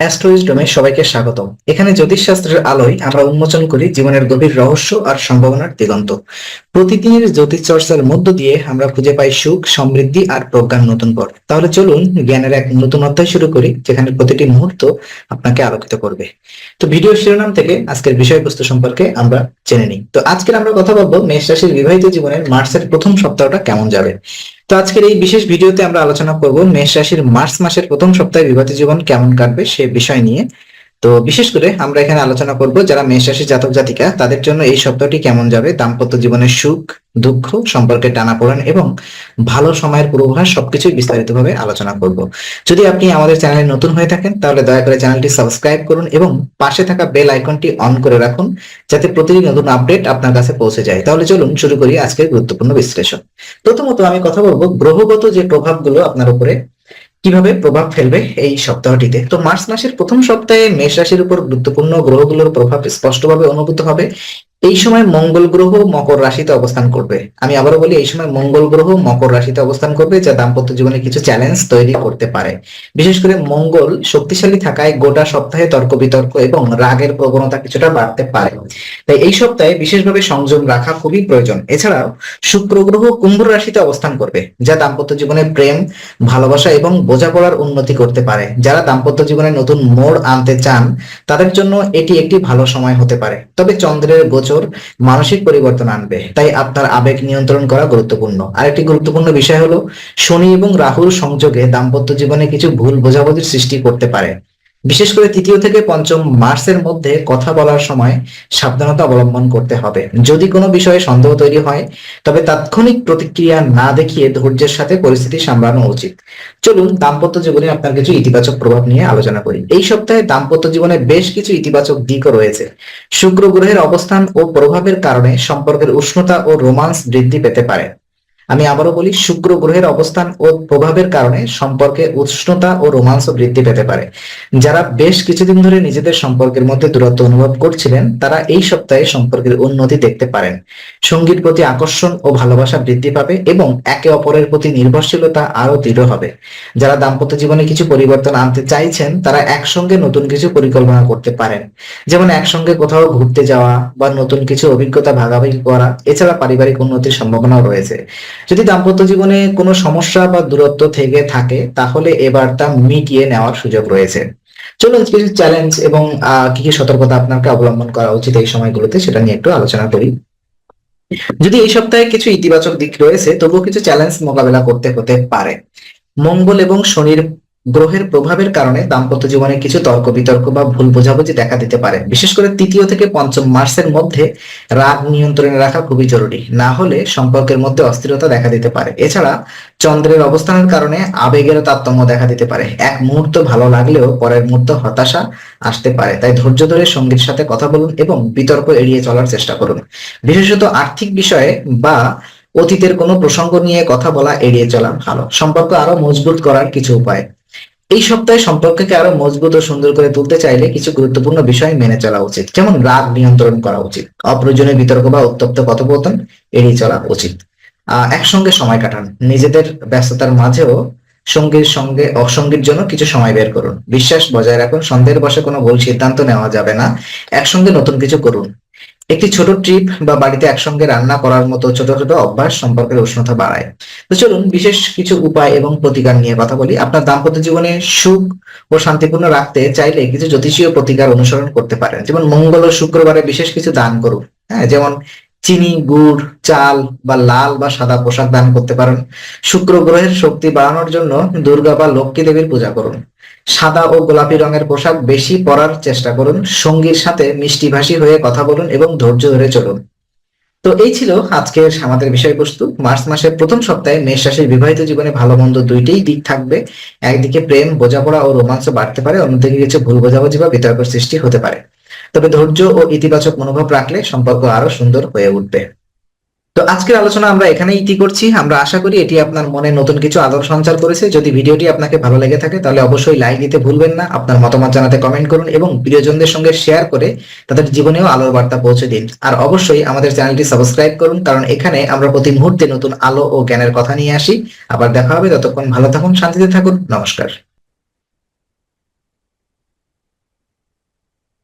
অ্যাস্ট্রোইজডমে সবাইকে স্বাগতম। এখানে জ্যোতিষশাস্ত্রের আলোয় আমরা উন্মোচন করি জীবনের গভীর রহস্য আর সম্ভাবনার দিগন্ত। প্রতিদিনের জ্যোতিষ চর্চার মধ্য দিয়ে আমরা খুঁজে পাই সুখ, সমৃদ্ধি আর প্রজ্ঞান নতুন পথ। তাহলে চলুন জ্ঞানের এক নতুন অধ্যায় শুরু করি, যেখানে প্রতিটি মুহূর্ত আপনাকে আলোকিত করবে। তো ভিডিও শিরোনাম থেকে আজকের বিষয়বস্তু সম্পর্কে আমরা জেনে নিই। তো আজকের আমরা কথা বলব মেষ রাশির বিবাহিত জীবনের মার্চের প্রথম সপ্তাহটা কেমন যাবে? তো আজকের এই বিশেষ ভিডিওতে আমরা আলোচনা করব মেষ রাশির মার্চ মাসের প্রথম সপ্তাহে বিবাহিত জীবন কেমন কাটবে সে বিষয় নিয়ে। তো বিশেষ করে আমরা এখানে আলোচনা করব যারা মেষ রাশির জাতক জাতিকা, তাদের জন্য এই সপ্তাহটি কেমন যাবে? দাম্পত্য জীবনের সুখ, দুঃখ, সম্পর্কে টানাপোড়েন এবং ভালো সময়ের পূর্বাভাস সবকিছুই বিস্তারিতভাবে আলোচনা করব। যদি আপনি আমাদের চ্যানেলে নতুন হয়ে থাকেন, তাহলে দয়া করে চ্যানেলটি সাবস্ক্রাইব করুন এবং পাশে থাকা বেল আইকনটি অন করে রাখুন, যাতে প্রতিদিন নতুন আপডেট আপনার কাছে পৌঁছে যায়। তাহলে চলুন শুরু করি আজকের গুরুত্বপূর্ণ বিশ্লেষণ। প্রথমত আমি কথা বলব গ্রহগত যে প্রভাবগুলো আপনার উপরে কীভাবে প্রভাব ফেলবে এই সপ্তাহটিতে? তো মার্চ মাসের প্রথম সপ্তাহে মেষ রাশির উপর গুরুত্বপূর্ণ গ্রহগুলোর প্রভাব স্পষ্টভাবে অনুভূত হবে। এই সময় মঙ্গল গ্রহ মকর রাশিতে অবস্থান করবে। আমি আবারও বলি, এই সময় মঙ্গল গ্রহ মকর রাশিতে অবস্থান করবে, যা দাম্পত্য জীবনে কিছু চ্যালেঞ্জ তৈরি করতে পারে। বিশেষ করে মঙ্গল শক্তিশালী থাকায় গোটা সপ্তাহে তর্ক বিতর্ক এবং রাগের প্রবণতা কিছুটা বাড়তে পারে। তাই এই সপ্তাহে বিশেষভাবে সংযম রাখা খুবই প্রয়োজন। এছাড়াও, শুক্র গ্রহ কুম্ভ রাশিতে অবস্থান করবে, যা দাম্পত্য জীবনে প্রেম, ভালোবাসা এবং বোঝাপড়ার উন্নতি করতে পারে। যারা দাম্পত্য জীবনে নতুন মোড় আনতে চান, তাদের জন্য এটি একটি ভালো সময় হতে পারে। তবে চন্দ্রের গোচর মানসিক পরিবর্তন আনবে। তাই আপনার আবেগ নিয়ন্ত্রণ করা গুরুত্বপূর্ণ। আরেকটি গুরুত্বপূর্ণ বিষয় হলো, শনি এবং রাহুর সংযোগে দাম্পত্য জীবনে কিছু ভুল বোঝাবুঝির সৃষ্টি করতে পারে। বিশেষ করে তৃতীয় থেকে পঞ্চম মার্চের মধ্যে কথা বলার সময় সাবধানতা অবলম্বন করতে হবে। যদি কোনো বিষয়ে সন্দেহ তৈরি হয়, তবে তাৎক্ষণিক প্রতিক্রিয়া না দেখিয়ে ধৈর্যের সাথে পরিস্থিতি সামলানো উচিত। চলুন দাম্পত্য জীবনে আপনার কিছু ইতিবাচক প্রভাব নিয়ে আলোচনা করি। এই সপ্তাহে দাম্পত্য জীবনে বেশ কিছু ইতিবাচক দিকও রয়েছে। শুক্র গ্রহের অবস্থান ও প্রভাবের কারণে সম্পর্কের উষ্ণতা ও রোমান্স বৃদ্ধি পেতে পারে। আমি আবারও বলি, শুক্র গ্রহের অবস্থান ও প্রভাবের কারণে সম্পর্কে উষ্ণতা ও রোমান্স বৃদ্ধি পেতে পারে। যারা বেশ কিছুদিন ধরে নিজেদের সম্পর্কের মধ্যে দূরত্ব অনুভব করছিলেন, তারা এই সপ্তাহে সম্পর্কের উন্নতি দেখতে পারেন। সঙ্গীর প্রতি আকর্ষণ ও ভালোবাসা বৃদ্ধি পাবে এবং একে অপরের প্রতি নির্ভরশীলতা আরও দৃঢ় হবে। যারা দাম্পত্য জীবনে কিছু পরিবর্তন আনতে চাইছেন, তারা একসঙ্গে নতুন কিছু পরিকল্পনা করতে পারেন। যেমন একসঙ্গে কোথাও ঘুরতে যাওয়া বা নতুন কিছু অভিজ্ঞতা ভাগাভাগি করা, এছাড়া পারিবারিক উন্নতির সম্ভাবনাও রয়েছে। যদি দাম্পত্য জীবনে কোনো সমস্যা বা দূরত্ব থেকে থাকে, তাহলে এবার তা মিটিয়ে নেওয়ার সুযোগ রয়েছে। চলুন কিছু চ্যালেঞ্জ এবং কি কি সতর্কতা আপনাকে অবলম্বন করা উচিত এই সময়গুলোতে সেটা নিয়ে একটু আলোচনা করি। যদি এই সপ্তাহে কিছু ইতিবাচক দিক রয়েছে, তবুও কিছু চ্যালেঞ্জ মোকাবেলা করতে হতে পারে। মঙ্গল এবং শনির গ্রহের প্রভাবের কারণে দাম্পত্য জীবনে কিছু তর্ক বিতর্ক বা ভুল বোঝাবুঝি দেখা দিতে পারে। বিশেষ করে তৃতীয় থেকে পঞ্চম মার্চের মধ্যে রাগ নিয়ন্ত্রণে রাখা খুবই জরুরি। না হলে সম্পর্কের মধ্যে অস্থিরতা দেখা দিতে পারে। এছাড়া চন্দ্রের অবস্থানের কারণে আবেগের তারতম্য দেখা দিতে পারে। এক মুহূর্ত ভালো লাগলেও পরের মুহূর্ত হতাশা আসতে পারে। তাই ধৈর্য ধরে সঙ্গীর সাথে কথা বলুন এবং বিতর্ক এড়িয়ে চলার চেষ্টা করুন। বিশেষত আর্থিক বিষয়ে বা অতীতের কোনো প্রসঙ্গ নিয়ে কথা বলা এড়িয়ে চলা ভালো। সম্পর্ক আরও মজবুত করার কিছু উপায়। এই সপ্তাহে সম্পর্ককে আরও মজবুত ও সুন্দর করে তুলতে চাইলে কিছু গুরুত্বপূর্ণ বিষয় মেনে চলা উচিত, যেমন রাগ নিয়ন্ত্রণ করা উচিত, অপ্রয়োজনীয় বিতর্ক বা উত্তপ্ত কথোপকথন এড়িয়ে চলা উচিত। একসঙ্গে সময় কাটান, নিজেদের ব্যস্ততার মাঝেও সঙ্গীর সঙ্গে অসঙ্গীর জন্য কিছু সময় বের করুন। বিশ্বাস বজায় রাখুন, সন্দেহের বসে কোনো ভুল সিদ্ধান্ত নেওয়া যাবে না। একসঙ্গে নতুন কিছু করুন। একটি ছোট ট্রিপ বা বাড়িতে একসঙ্গে রান্না করার মতো ছোট ছোট অভ্যাস সম্পর্কের উষ্ণতা বাড়ায়। তো চলুন বিশেষ কিছু উপায় এবং প্রতিকার নিয়ে কথা বলি। আপনার দাম্পত্য জীবনে সুখ ও শান্তিপূর্ণ রাখতে চাইলে কিছু জ্যোতিষীয় প্রতিকার অনুসরণ করতে পারেন। যেমন মঙ্গল ও শুক্রবারে বিশেষ কিছু দান করুন। হ্যাঁ যেমন চিনি, গুড়, চাল বা লাল বা সাদা পোশাক দান করতে পারেন। শুক্র গ্রহের শক্তি বাড়ানোর জন্য দুর্গা বা লক্ষ্মী দেবীর পূজা করুন। সাদা ও গোলাপি রঙের পোশাক বেশি পরার চেষ্টা করুন। সঙ্গীর সাথে মিষ্টিভাষী হয়ে কথা বলুন এবং ধৈর্য ধরে চলুন। তো এই ছিল আজকের আমাদের বিষয়বস্তু। মার্চ মাসের প্রথম সপ্তাহে মেষ রাশির বিবাহিত জীবনে ভালো মন্দ দুইটাই দিক থাকবে। একদিকে প্রেম, বোঝাপড়া ও রোমাঞ্চ বাড়তে পারে। অন্যদিকে কিছু ভুল বোঝাবুঝি বা বিতর্ক সৃষ্টি হতে পারে। তবে ধৈর্য ও ইতিবাচক মনোভাব রাখলে সম্পর্ক আরও সুন্দর হয়ে উঠবে। তো আজকের আলোচনা আমরা এখানেই ইতি করছি। আমরা আশা করি এটি আপনার মনে নতুন কিছু আলোর সঞ্চার করেছে। যদি ভিডিওটি আপনাকে ভালো লেগে থাকে, তাহলে অবশ্যই লাইক দিতে ভুলবেন না, আপনার মতামত জানাতে কমেন্ট করুন এবং প্রিয়জনদের সঙ্গে শেয়ার করে তাদের জীবনেও আলোর বার্তা পৌঁছে দিন। আর অবশ্যই আমাদের চ্যানেলটি সাবস্ক্রাইব করুন, কারণ এখানে আমরা প্রতি মুহূর্তে নতুন আলো ও জ্ঞানের কথা নিয়ে আসি। আবার দেখা হবে, ততক্ষণ ভালো থাকুন, শান্তিতে থাকুন, নমস্কার।